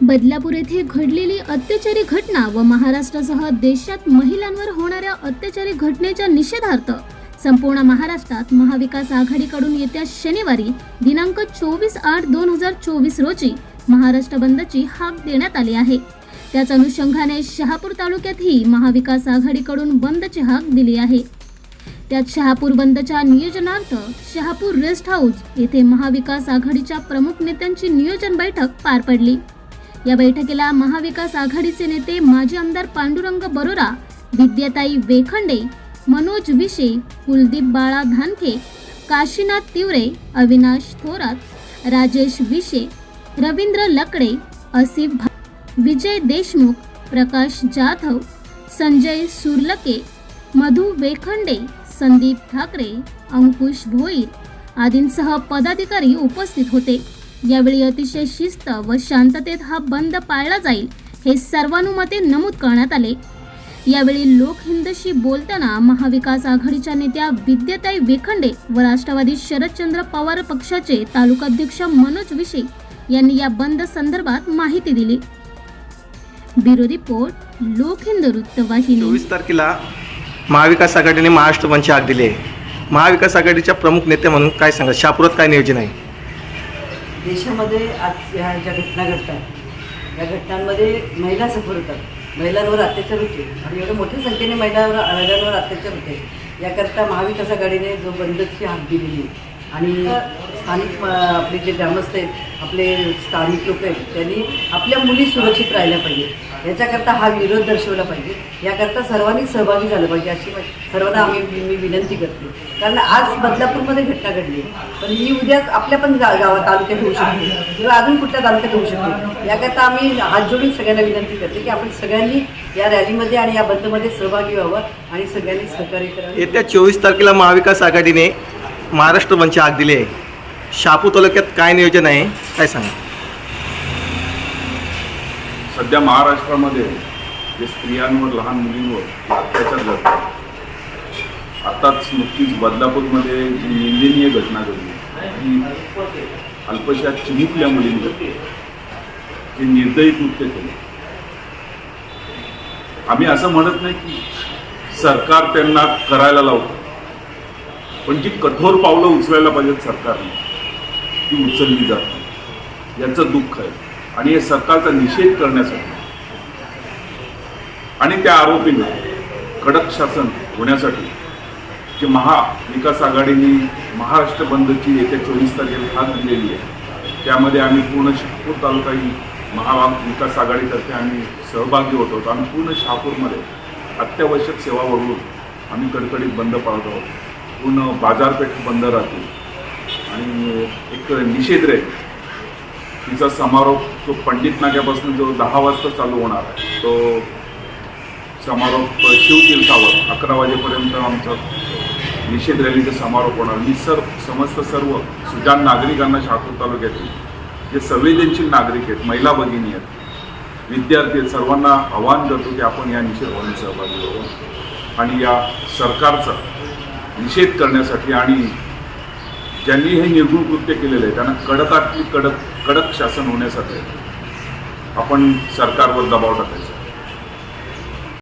बदलापूर येथे घडलेली अत्याचारी घटना व महाराष्ट्रासह देशात महिलांवर होणाऱ्या अत्याचारी घटनेच्या निषेधार्थ संपूर्ण महाराष्ट्रात महाविकास आघाडीकडून येत्या शनिवारी दिनांक चोवीस आठ दोन हजार चोवीस रोजी महाराष्ट्र बंदची हाक देण्यात आली आहे. त्याच अनुषंगाने शहापूर तालुक्यातही महाविकास आघाडीकडून बंदची हाक दिली आहे. त्यात शहापूर बंदच्या नियोजनार्थ शहापूर रेस्ट हाऊस येथे महाविकास आघाडीच्या प्रमुख नेत्यांची नियोजन बैठक पार पडली. या बैठकीला महाविकास आघाडीचे नेते माजी आमदार पांडुरंग बरोरा विद्याताई वेखंडे मनोज विशे कुलदीप बाळा धानखे काशीनाथ तिवरे अविनाश थोरात राजेश विशे रवींद्र लकडे असिफ भा विजय देशमुख प्रकाश जाधव संजय सुरलके मधु वेखंडे संदीप ठाकरे अंकुश भोईर आदींसह पदाधिकारी उपस्थित होते. यावेळी अतिशय शिस्त व शांततेत हा बंद पाळला जाईल हे सर्वानुमते नमूद करण्यात आले. यावेळी लोकहिंदशी बोलताना महाविकास आघाडीच्या नेत्या विद्याताई वेखंडे व राष्ट्रवादी शरदचंद्र पवार पक्षाचे तालुकाध्यक्ष मनोज विशे यांनी या बंद संदर्भात माहिती दिली. ब्युरो रिपोर्ट लोकहिंद वृत्तवाहिनी चोवीस तारखेला महाविकास आघाडीने महाराष्ट्र बंदची आग दिली आहे. महाविकास आघाडीच्या प्रमुख नेते म्हणून काय सांगा शापुरात काय नियोजन आहे? देशामध्ये आज ह्या ज्या घटना घडतात या घटनांमध्ये महिला सफर होतात महिलांवर अत्याचार होते. आणि एवढ्या मोठ्या संख्येने महिलांवर महिलांवर अत्याचार होते. याकरता महाविकास आघाडीने जो बंदची हाक दिलेली आहे. आणि स्थानिक आपले जे ग्रामस्थ आहेत आपले स्थानिक लोक आहेत त्यांनी आपल्या मुली सुरक्षित राहिल्या पाहिजे. याच्याकरता हा विरोध दर्शवला पाहिजे. याकरता सर्वांनी सहभागी झालं पाहिजे अशी सर्वांना आम्ही मी विनंती करते. कारण आज बदलापूरमध्ये घटना घडली. पण ही उद्या आपल्या पण गा गावात तालुक्यात होऊ शकते. किंवा अजून कुठल्या तालुक्यात होऊ शकते. याकरता आम्ही हात जोडून सगळ्यांना विनंती करते की आपण सगळ्यांनी या रॅलीमध्ये आणि या बंदमध्ये सहभागी व्हावं आणि सगळ्यांनी सहकार्य करावं. येत्या चोवीस तारखेला महाविकास आघाडीने महाराष्ट्र मंच आग दिले आहे. शहापूर तालुक्यात काय नियोजन आहे? काय सांगा? सध्या महाराष्ट्रामध्ये जे स्त्रियांवर लहान मुलींवर अत्याचार घडतात आत्ताच नुकतीच बदलापूरमध्ये जी निंदनीय घटना घडली ही अल्पशा चिमुकल्या मुलींवर जे निर्दयी कृत्य केले. आम्ही असं म्हणत नाही की सरकार त्यांना करायला लावतं पण जी कठोर पावलं उचलायला पाहिजेत सरकारने ती उचलली जात. नाही याचं दुःख आहे. आणि हे सरकारचा निषेध करण्यासाठी. आणि त्या आरोपींना कडक शासन होण्यासाठी जे महाविकास आघाडीने महाराष्ट्र बंदची येत्या चोवीस तारखेला हात दिलेली आहे. त्यामध्ये आम्ही पूर्ण शहापूर तालुका ही महाविकास आघाडीतर्फे आम्ही सहभागी होत आहोत आम्ही पूर्ण शहापूरमध्ये अत्यावश्यक सेवा वगळून आम्ही कडकडीत बंद पाळत आहोत. पूर्ण बाजारपेठ बंद राहतील. आणि एक निषेध राहील तिचा समारोप जो पंडित नाक्यापासून जो दहा वाजता चालू होणार आहे तो समारोप शिवतीर्थावर अकरा वाजेपर्यंत आमचा निषेध रॅलीचा समारोप होणार. मी सर समस्त सर्व सुजान नागरिकांना शहापूर तालुक्यातील जे संवेदनशील नागरिक आहेत महिला भगिनी आहेत विद्यार्थी आहेत सर्वांना आवाहन करतो की आपण या निषेधामध्ये सहभागी व्हावं. आणि या सरकारचा निषेध करण्यासाठी आणि ज्यांनी हे निर्गुण कृत्य केलेलं आहे त्यांना कडकातली कडक कडक शासन होण्यासाठी आपण सरकारवर दबाव टाकायचा.